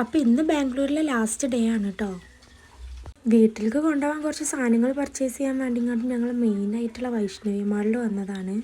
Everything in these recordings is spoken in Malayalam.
അപ്പോൾ ഇന്ന് ബാംഗ്ലൂരിലെ ലാസ്റ്റ് ഡേ ആണ് കേട്ടോ വീട്ടിലേക്ക് കൊണ്ടുപോകാൻ കുറച്ച് സാധനങ്ങൾ പർച്ചേസ് ചെയ്യാൻ വേണ്ടി ഇങ്ങോട്ട് ഞങ്ങൾ മെയിനായിട്ടുള്ള വൈഷ്ണവി മാളിൽ വന്നതാണ്.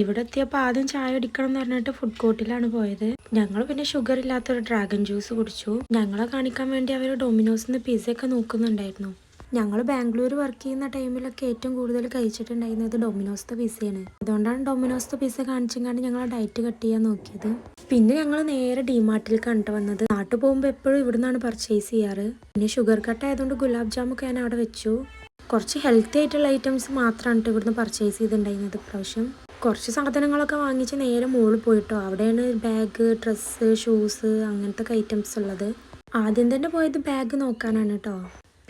ഇവിടെ എത്തിയപ്പോൾ ആദ്യം ചായ അടിക്കണം എന്ന് പറഞ്ഞിട്ട് ഫുഡ് കോർട്ടിലാണ് പോയത്. ഞങ്ങൾ പിന്നെ ഷുഗർ ഇല്ലാത്തൊരു ഡ്രാഗൺ ജ്യൂസ് കുടിച്ചു. ഞങ്ങളെ കാണിക്കാൻ വേണ്ടി അവർ ഡൊമിനോസിൽ നിന്ന് പിസയൊക്കെ നോക്കുന്നുണ്ടായിരുന്നു. ഞങ്ങൾ ബാംഗ്ലൂർ വർക്ക് ചെയ്യുന്ന ടൈമിലൊക്കെ ഏറ്റവും കൂടുതൽ കഴിച്ചിട്ടുണ്ടായിരുന്നത് ഡൊമിനോസ്ത പിസയാണ് അതുകൊണ്ടാണ് ഡൊമിനോസ്ത പിസ കാണിച്ചെങ്കാണ്ട് ഞങ്ങൾ ഡയറ്റ് കട്ട് ചെയ്യാൻ നോക്കിയത്. പിന്നെ ഞങ്ങൾ നേരെ ഡിമാർട്ടിൽ കണ്ടു വന്നത്. നാട്ടിൽ പോകുമ്പോൾ എപ്പോഴും ഇവിടുന്നാണ് പർച്ചേസ് ചെയ്യാറ്. പിന്നെ ഷുഗർ കട്ട് ആയതുകൊണ്ട് ഗുലാബ് ജാമൊക്കെ ഞാൻ അവിടെ വെച്ചു. കുറച്ച് ഹെൽത്തി ആയിട്ടുള്ള ഐറ്റംസ് മാത്രമാണ് ഇവിടുന്ന് പർച്ചേസ് ചെയ്തിട്ടുണ്ടായിരുന്നത് ഇപ്രാവശ്യം. കുറച്ച് സാധനങ്ങളൊക്കെ വാങ്ങിച്ച് നേരെ മുകളിൽ പോയിട്ടോ. അവിടെയാണ് ബാഗ് ഡ്രസ്സ് ഷൂസ് അങ്ങനത്തെ ഐറ്റംസ് ഉള്ളത്. ആദ്യം തന്നെ പോയത് ബാഗ് നോക്കാനാണ് കേട്ടോ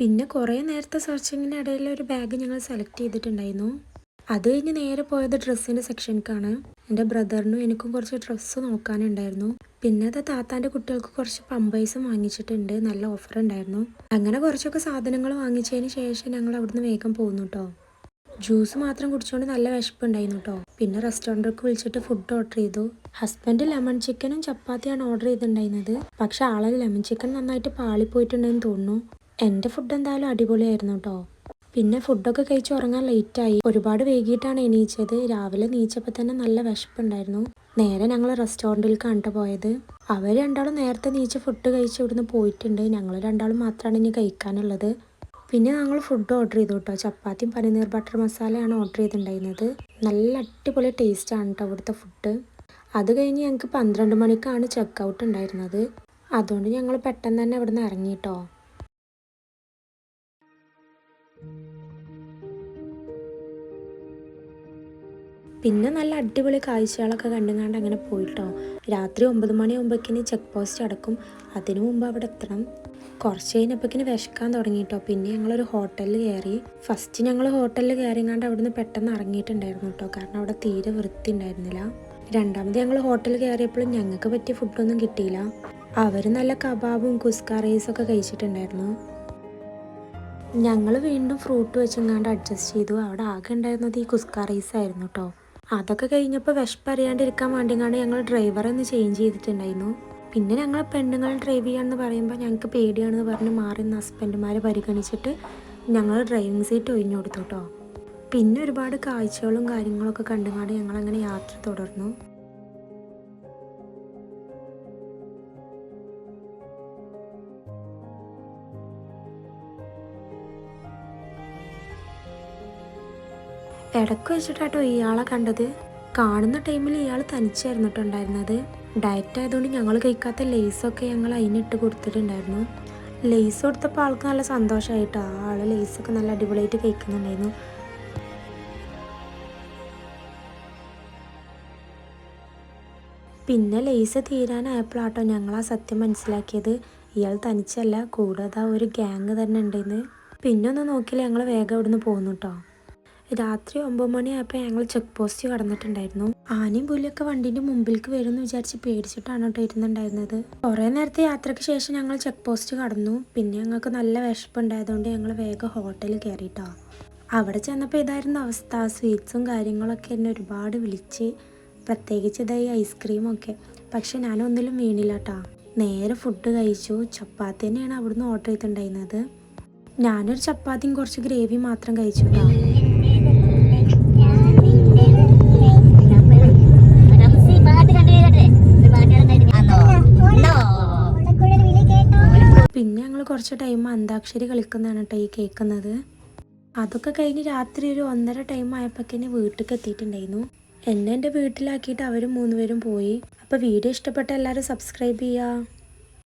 പിന്നെ കുറേ നേരത്തെ സെർച്ചിങ്ങിന്റെ ഇടയിൽ ഒരു ബാഗ് ഞങ്ങൾ സെലക്ട് ചെയ്തിട്ടുണ്ടായിരുന്നു. അത് കഴിഞ്ഞ് നേരെ പോയത് ഡ്രസ്സിന്റെ സെക്ഷനിക്കാണ് എന്റെ ബ്രദറിനും എനിക്കും കുറച്ച് ഡ്രസ്സ് നോക്കാനുണ്ടായിരുന്നു. പിന്നെ അത് താത്താന്റെ കുട്ടികൾക്ക് കുറച്ച് പമ്പേഴ്സും വാങ്ങിച്ചിട്ടുണ്ട്. നല്ല ഓഫർ ഉണ്ടായിരുന്നു അങ്ങനെ കുറച്ചൊക്കെ സാധനങ്ങൾ വാങ്ങിച്ചതിന് ശേഷം ഞങ്ങൾ അവിടുന്ന് വേഗം പോകുന്നു കേട്ടോ ജ്യൂസ് മാത്രം കുടിച്ചുകൊണ്ട് നല്ല വിശപ്പുണ്ടായിരുന്നു കേട്ടോ പിന്നെ റെസ്റ്റോറന്റിലേക്ക് വിളിച്ചിട്ട് ഫുഡ് ഓർഡർ ചെയ്തു. ഹസ്ബൻഡ് ലെമൺ ചിക്കനും ചപ്പാത്തിയാണ് ഓർഡർ ചെയ്തിട്ടുണ്ടായിരുന്നത്. പക്ഷെ ആളെ ലെമൺ ചിക്കൻ നന്നായിട്ട് പാളിപ്പോയിട്ടുണ്ടെന്ന് തോന്നുന്നു. എന്റെ ഫുഡ് എന്തായാലും അടിപൊളിയായിരുന്നു കേട്ടോ പിന്നെ ഫുഡൊക്കെ കഴിച്ച് ഉറങ്ങാൻ ലേറ്റായി ഒരുപാട് വൈകിട്ടാണ് എണീച്ചത്. രാവിലെ നീച്ചപ്പോൾ തന്നെ നല്ല വിശപ്പുണ്ടായിരുന്നു. നേരെ ഞങ്ങൾ റെസ്റ്റോറന്റിൽ കണ്ടു പോയത്. അവർ രണ്ടാളും നേരത്തെ നീച്ച് ഫുഡ് കഴിച്ച് ഇവിടുന്ന് പോയിട്ടുണ്ട്. ഞങ്ങൾ രണ്ടാളും മാത്രമാണ് ഇനി കഴിക്കാനുള്ളത്. പിന്നെ ഞങ്ങൾ ഫുഡ് ഓർഡർ ചെയ്തു കേട്ടോ ചപ്പാത്തിയും പനീർ ബട്ടർ മസാലയാണ് ഓർഡർ ചെയ്തിട്ടുണ്ടായിരുന്നത്. നല്ല അടിപൊളി ടേസ്റ്റാണ് കേട്ടോ ഇവിടുത്തെ ഫുഡ് അത് കഴിഞ്ഞ് ഞങ്ങൾക്ക് പന്ത്രണ്ട് മണിക്കാണ് ചെക്ക് ഔട്ട് ഉണ്ടായിരുന്നത്. അതുകൊണ്ട് ഞങ്ങൾ പെട്ടെന്ന് തന്നെ ഇവിടുന്ന് ഇറങ്ങി കേട്ടോ പിന്നെ നല്ല അടിപൊളി കാഴ്ചകളൊക്കെ കണ്ടുങ്ങാണ്ട് അങ്ങനെ പോയിട്ടോ. രാത്രി ഒമ്പത് മണിയാകുമ്പോഴേക്കിന് ചെക്ക് പോസ്റ്റ് അടക്കും. അതിനു മുമ്പ് അവിടെ എത്തണം. കുറച്ച് കഴിഞ്ഞപ്പോഴേക്കിന് വിശക്കാൻ തുടങ്ങിയിട്ടോ പിന്നെ ഞങ്ങളൊരു ഹോട്ടലിൽ കയറി. ഫസ്റ്റ് ഞങ്ങൾ ഹോട്ടലിൽ കയറിങ്ങാണ്ട് അവിടുന്ന് പെട്ടെന്ന് ഇറങ്ങിയിട്ടുണ്ടായിരുന്നു കേട്ടോ കാരണം അവിടെ തീരെ വൃത്തി ഉണ്ടായിരുന്നില്ല. രണ്ടാമത് ഞങ്ങൾ ഹോട്ടലിൽ കയറിയപ്പോഴും ഞങ്ങൾക്ക് പറ്റിയ ഫുഡൊന്നും കിട്ടിയില്ല. അവർ നല്ല കബാബും കുസ്ക റൈസൊക്കെ കഴിച്ചിട്ടുണ്ടായിരുന്നു. ഞങ്ങൾ വീണ്ടും ഫ്രൂട്ട് വെച്ചെങ്ങാണ്ട് അഡ്ജസ്റ്റ് ചെയ്തു. അവിടെ ആകെ ഉണ്ടായിരുന്നത് ഈ കുസ്ക റൈസ് ആയിരുന്നു കേട്ടോ അതൊക്കെ കഴിഞ്ഞപ്പോൾ വിശപ്പറിയാണ്ടിരിക്കാൻ വേണ്ടിങ്ങാണ്ട് ഞങ്ങൾ ഡ്രൈവറെ ഒന്ന് ചേഞ്ച് ചെയ്തിട്ടുണ്ടായിരുന്നു. പിന്നെ ഞങ്ങൾ പെണ്ണുങ്ങൾ ഡ്രൈവ് ചെയ്യാമെന്ന് പറയുമ്പോൾ ഞങ്ങൾക്ക് പേടിയാണെന്ന് പറഞ്ഞ് മാറി നിന്ന് ഹസ്ബൻഡുമാരെ പരിഗണിച്ചിട്ട് ഞങ്ങൾ ഡ്രൈവിംഗ് സീറ്റ് ഒഴിഞ്ഞു കൊടുത്തു കേട്ടോ പിന്നെ ഒരുപാട് കാഴ്ചകളും കാര്യങ്ങളൊക്കെ കണ്ടുകൊണ്ട് ഞങ്ങളങ്ങനെ യാത്ര തുടർന്നു. ഇടയ്ക്ക് വെച്ചിട്ടാട്ടോ ഇയാളെ കണ്ടത്. കാണുന്ന ടൈമിൽ ഇയാൾ തനിച്ചായിരുന്നു കേട്ടോ ഉണ്ടായിരുന്നത്. ഡയറ്റ് ആയതുകൊണ്ട് ഞങ്ങൾ കഴിക്കാത്ത ലേസൊക്കെ ഞങ്ങൾ അതിനിട്ട് കൊടുത്തിട്ടുണ്ടായിരുന്നു. ലേസ് കൊടുത്തപ്പോൾ ആൾക്ക് നല്ല സന്തോഷമായിട്ടോ? ആൾ ലേസൊക്കെ നല്ല അടിപൊളിയായിട്ട് കഴിക്കുന്നുണ്ടായിരുന്നു. പിന്നെ ലേസ് തീരാനായപ്പോഴാട്ടോ ഞങ്ങൾ ആ സത്യം മനസ്സിലാക്കിയത്. ഇയാൾ തനിച്ചല്ല കൂടാതെ ഒരു ഗ്യാങ് തന്നെ ഉണ്ടെന്ന്. പിന്നെ ഒന്ന് നോക്കിയില്ല ഞങ്ങൾ വേഗം ഇവിടുന്ന് പോന്നു കേട്ടോ രാത്രി ഒമ്പത് മണിയായപ്പോൾ ഞങ്ങൾ ചെക്ക് പോസ്റ്റ് കടന്നിട്ടുണ്ടായിരുന്നു. ആനയും പുലിയൊക്കെ വണ്ടീന്റെ മുമ്പിലേക്ക് വരും എന്ന് വിചാരിച്ച് പേടിച്ചിട്ടാണ് കേട്ടോ ഇരുന്നുണ്ടായിരുന്നത്. കുറേ നേരത്തെ യാത്രയ്ക്ക് ശേഷം ഞങ്ങൾ ചെക്ക് പോസ്റ്റ് കടന്നു. പിന്നെ ഞങ്ങൾക്ക് നല്ല വിശപ്പുണ്ടായതുകൊണ്ട് ഞങ്ങൾ വേഗം ഹോട്ടലിൽ കയറിയിട്ടോ അവിടെ ചെന്നപ്പോൾ ഇതായിരുന്നു അവസ്ഥ. സ്വീറ്റ്സും കാര്യങ്ങളൊക്കെ എന്നെ ഒരുപാട് വിളിച്ച് പ്രത്യേകിച്ച് ഇതായി ഐസ്ക്രീമൊക്കെ പക്ഷെ ഞാനൊന്നിലും വീണില്ല കേട്ടോ. നേരെ ഫുഡ് കഴിച്ചു. ചപ്പാത്തി തന്നെയാണ് അവിടുന്ന് ഓർഡർ ചെയ്തിട്ടുണ്ടായിരുന്നത്. ഞാനൊരു ചപ്പാത്തിയും കുറച്ച് ഗ്രേവി മാത്രം കഴിച്ചു കേട്ടോ. പിന്നെ ഞങ്ങൾ കുറച്ച് ടൈം അന്താക്ഷരി കളിക്കുന്നതാണ് കേട്ടോ ഈ കേൾക്കുന്നത് അതൊക്കെ കഴിഞ്ഞ് രാത്രി ഒരു ഒന്നര ടൈം ആയപ്പോഴേക്കിന് വീട്ടിലേക്ക് എത്തിയിട്ടുണ്ടായിരുന്നു. എന്നെ എന്റെ വീട്ടിലാക്കിയിട്ട് അവർ മൂന്നുപേരും പോയി. അപ്പോൾ വീഡിയോ ഇഷ്ടപ്പെട്ട എല്ലാവരും സബ്സ്ക്രൈബ് ചെയ്യുക